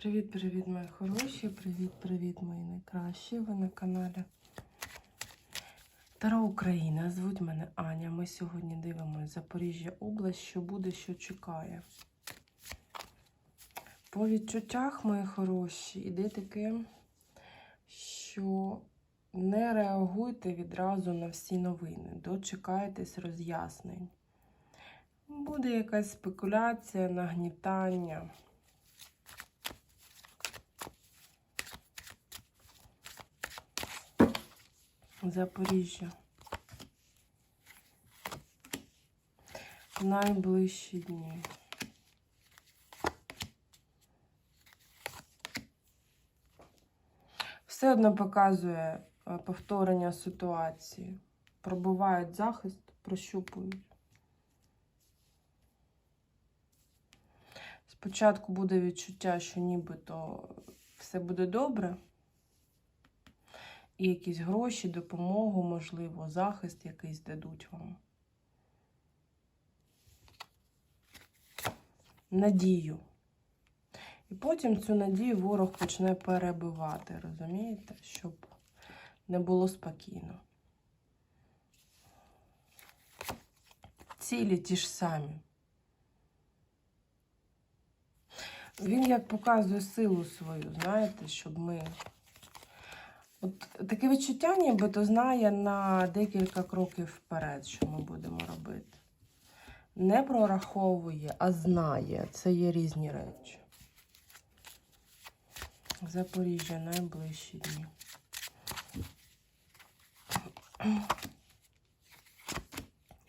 Привіт-привіт, мої хороші! Привіт-привіт, мої найкращі. Ви на каналі Тара Україна. Звуть мене Аня. Ми сьогодні дивимося Запоріжжя область, що буде, що чекає. По відчуттях, мої хороші, іде таке, що не реагуйте відразу на всі новини, дочекайтесь роз'яснень. Буде якась спекуляція, нагнітання. Запоріжжя. Найближчі дні. Все одно показує е, повторення ситуації. Пробувають захист, прощупують. Спочатку буде відчуття, що нібито все буде добре. І якісь гроші, допомогу, можливо, захист якийсь дадуть вам. Надію. І потім цю надію ворог почне перебивати, розумієте? Щоб не було спокійно. Цілі ті ж самі. Він як показує силу свою, знаєте, щоб ми. От таке відчуття, нібито знає на декілька кроків вперед, що ми будемо робити. Не прораховує, а знає. Це є різні речі. Запоріжжя найближчі дні.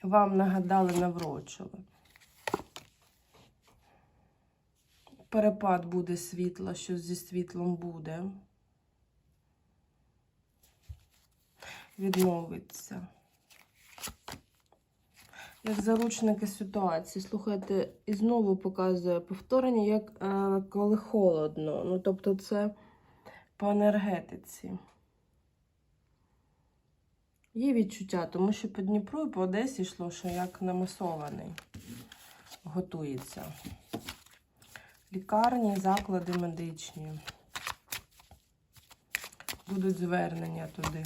Вам нагадали, наврочили. Перепад буде світла, що зі світлом буде. Відмовиться. Як заручники ситуації. Слухайте, і знову показує повторення, як е, коли холодно. Ну, тобто, це по енергетиці. Є відчуття, тому що по Дніпру і по Одесі йшло, що як намасований готується. Лікарні, заклади медичні. Будуть звернення туди.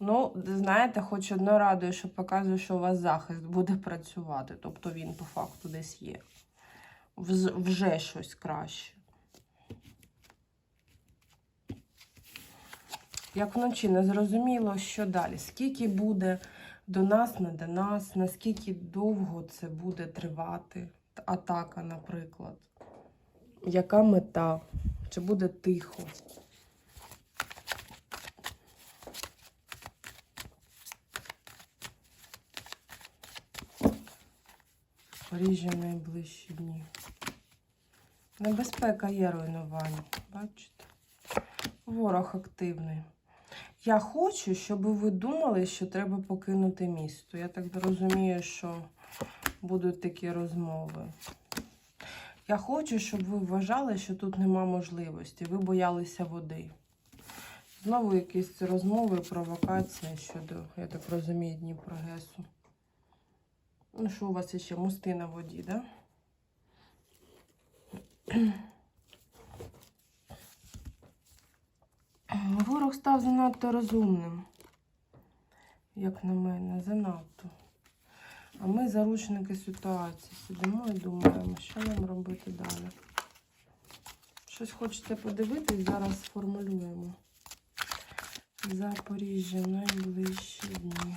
Ну, знаєте, хоч одно радує, що показує, що у вас захист буде працювати. Тобто він по факту десь є. Вже щось краще. Як вночі не зрозуміло, що далі. Скільки буде до нас, не до нас, наскільки довго це буде тривати, атака, наприклад. Яка мета? Чи буде тихо? В найближчі дні. Небезпека є руйнування. Бачите? Ворог активний. Я хочу, щоб ви думали, що треба покинути місто. Я так розумію, що будуть такі розмови. Я хочу, щоб ви вважали, що тут нема можливості. Ви боялися води. Знову якісь розмови, провокація щодо, я так розумію, Дніпрогесу. Ну, що у вас ще? Мости на воді, да? Ворог став занадто розумним, як на мене, занадто. А ми заручники ситуації. Сидимо і думаємо, що нам робити далі. Щось хочете подивитись, зараз сформулюємо. Запоріжжя найближчі дні.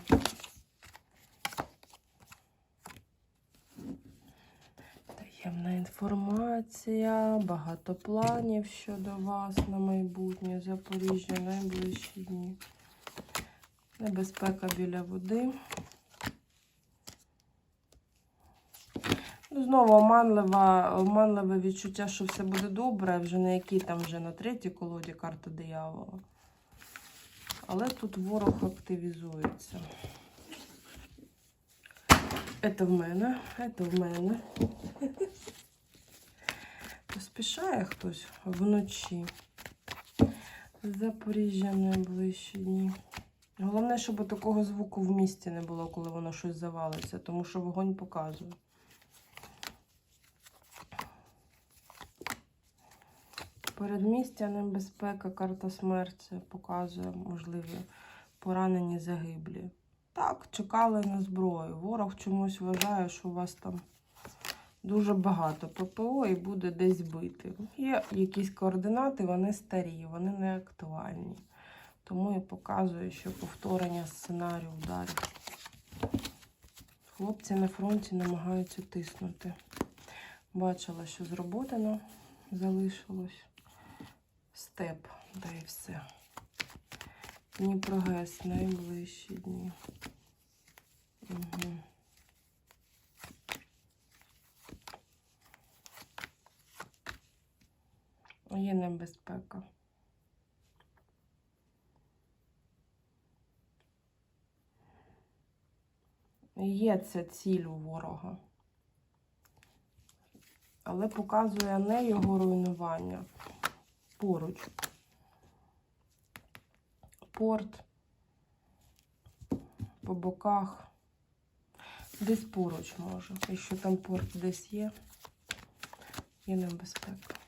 Таємна інформація, багато планів щодо вас на майбутнє. Запоріжжя найближчі дні. Небезпека біля води. Ну, знову оманлива, оманливе відчуття, що все буде добре, вже на якій там вже на третій колоді карта диявола. Але тут ворог активізується. Це в мене, це в мене. Поспішає хтось вночі. Запоріжжя в найближчі дні. Головне, щоб такого звуку в місті не було, коли воно щось завалиться, тому що вогонь показує. Передмістя небезпека, карта смерті показує, можливі поранені загиблі. Так, чекали на зброю. Ворог чомусь вважає, що у вас там дуже багато ППО і буде десь бити. Є якісь координати, вони старі, вони не актуальні. Тому і показує, що повторення сценарію ударів. Хлопці на фронті намагаються тиснути. Бачила, що зроботано залишилось. Степ, да і все. Дніпрогес найближчі дні. Угу. Є небезпека. Є ця ціль у ворога. Але показує не його руйнування. Поруч. Порт. По боках. Десь поруч може. Якщо там порт десь є, є небезпека.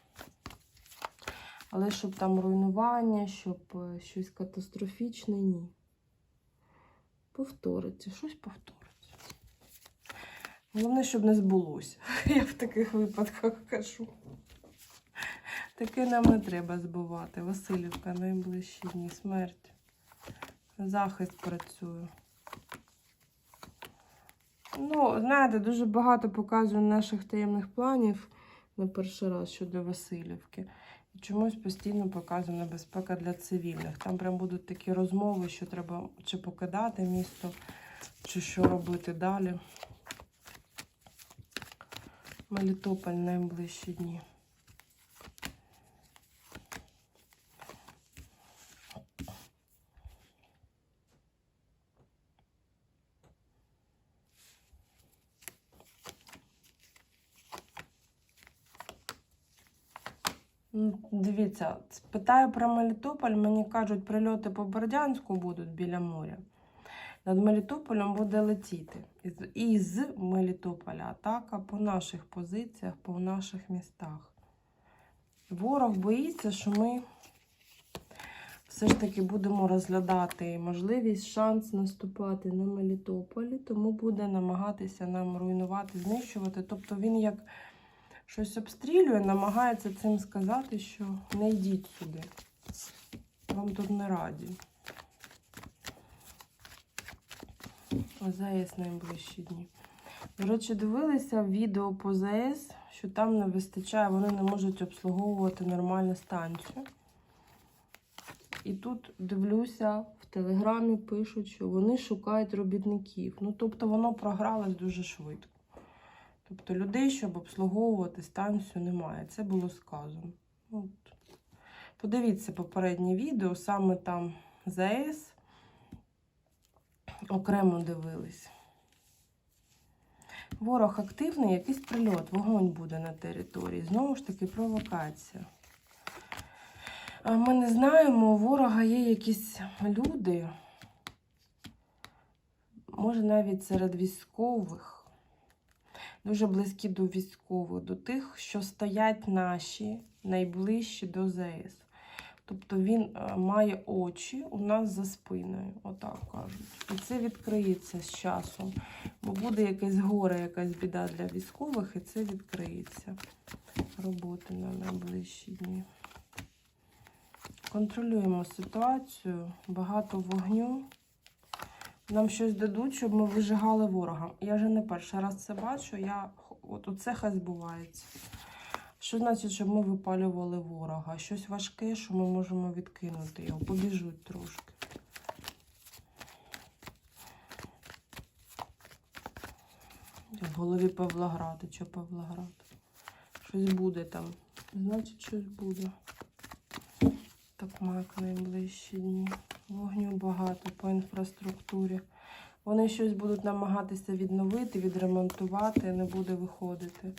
Але щоб там руйнування, щоб е, щось катастрофічне, ні. Повториться, щось повториться. Головне, щоб не збулося. Я в таких випадках кажу. Таке нам не треба збувати. Васильівка, найближчі дні, смерть. Захист працює. Ну, знаєте, дуже багато показує наших таємних планів на перший раз щодо Васильівки. І чомусь постійно показує небезпека для цивільних. Там прям будуть такі розмови, що треба чи покидати місто, чи що робити далі. Мелітополь найближчі дні. Дивіться, питаю про Мелітополь, мені кажуть, прильоти по Бердянську будуть біля моря. Над Мелітополем буде летіти. Із, із Мелітополя атака по наших позиціях, по наших містах. Ворог боїться, що ми все ж таки будемо розглядати можливість, шанс наступати на Мелітополі, тому буде намагатися нам руйнувати, знищувати. Тобто він як щось обстрілює, намагається цим сказати, що не йдіть сюди. Вам тут не раді. ОЗС найближчі дні. До речі, дивилися відео по ЗАЕС, що там не вистачає, вони не можуть обслуговувати нормальну станцію. І тут дивлюся, в Телеграмі пишуть, що вони шукають робітників. Ну, тобто воно програлось дуже швидко. Тобто людей, щоб обслуговувати станцію, немає. Це було сказано. От. Подивіться попереднє відео, саме там ЗАЕС окремо дивились. Ворог активний, якийсь прильот, вогонь буде на території. Знову ж таки, провокація. Ми не знаємо, у ворога є якісь люди, може навіть серед військових, дуже близькі до військових, до тих, що стоять наші найближчі до ЗС. Тобто він е, має очі у нас за спиною, отак кажуть. І це відкриється з часом. Бо буде якесь горе, якась біда для військових, і це відкриється. Роботи на найближчі дні. Контролюємо ситуацію, багато вогню. Нам щось дадуть, щоб ми вижигали ворога. Я вже не перший раз це бачу. Я... От оце хай збувається. Що значить, щоб ми випалювали ворога? Щось важке, що ми можемо відкинути його. Побіжуть трошки. В голові Павлоград. І що Павлоград? Щось буде там. Значить, щось буде. Так, мак найближчі дні. Вогню багато по інфраструктурі. Вони щось будуть намагатися відновити, відремонтувати, не буде виходити.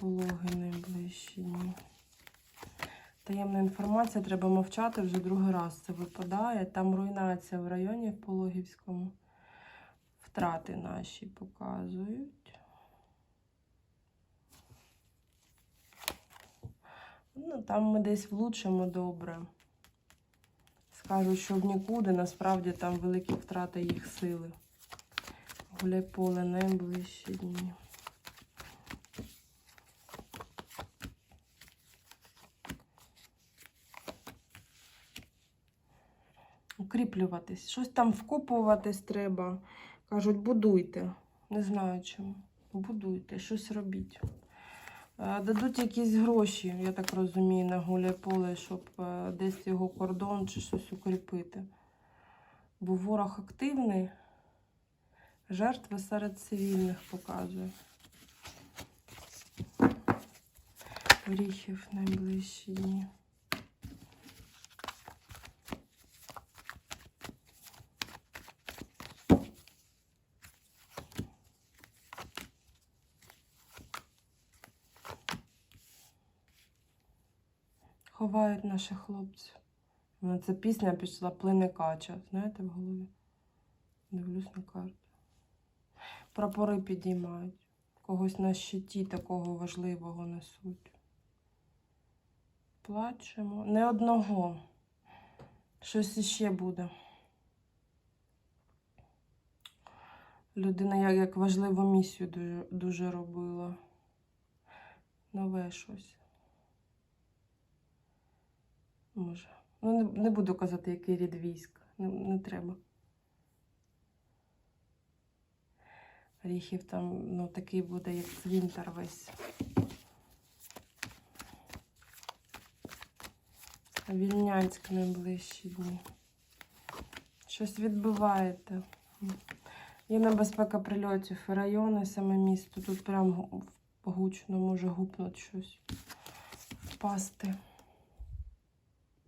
Пологи найближчі дні. Таємна інформація, треба мовчати, вже другий раз це випадає. Там руйнація в районі в Пологівському. Втрати наші показують. Ну, там ми десь влучимо добре. Скажуть, що в нікуди, насправді там великі втрати їх сили. Гуляй поле найближчі дні. Укріплюватись. Щось там вкопуватись треба. Кажуть, будуйте. Не знаю чому. Будуйте, щось робіть. Е, Дадуть якісь гроші, я так розумію, на гуляй поле, щоб е, десь його кордон чи щось укріпити. Бо ворог активний, жертви серед цивільних показує. Оріхів найближчі дні. Ховають наших хлопців. У мене ця пісня пішла плине кача. Знаєте, в голові? Дивлюсь на карту. Прапори підіймають. Когось на щиті такого важливого несуть. Плачемо. Не одного. Щось іще буде. Людина як, як важливу місію дуже, дуже робила. Нове щось. Може. Ну, не, не буду казати, який рід військ. Не, не треба. Оріхів там, ну, такий буде, як цвинтар весь. Вільнянськ найближчі дні. Щось відбиваєте. Є небезпека прильотів і райони, саме місто. Тут прям гучно може гупнути щось, впасти.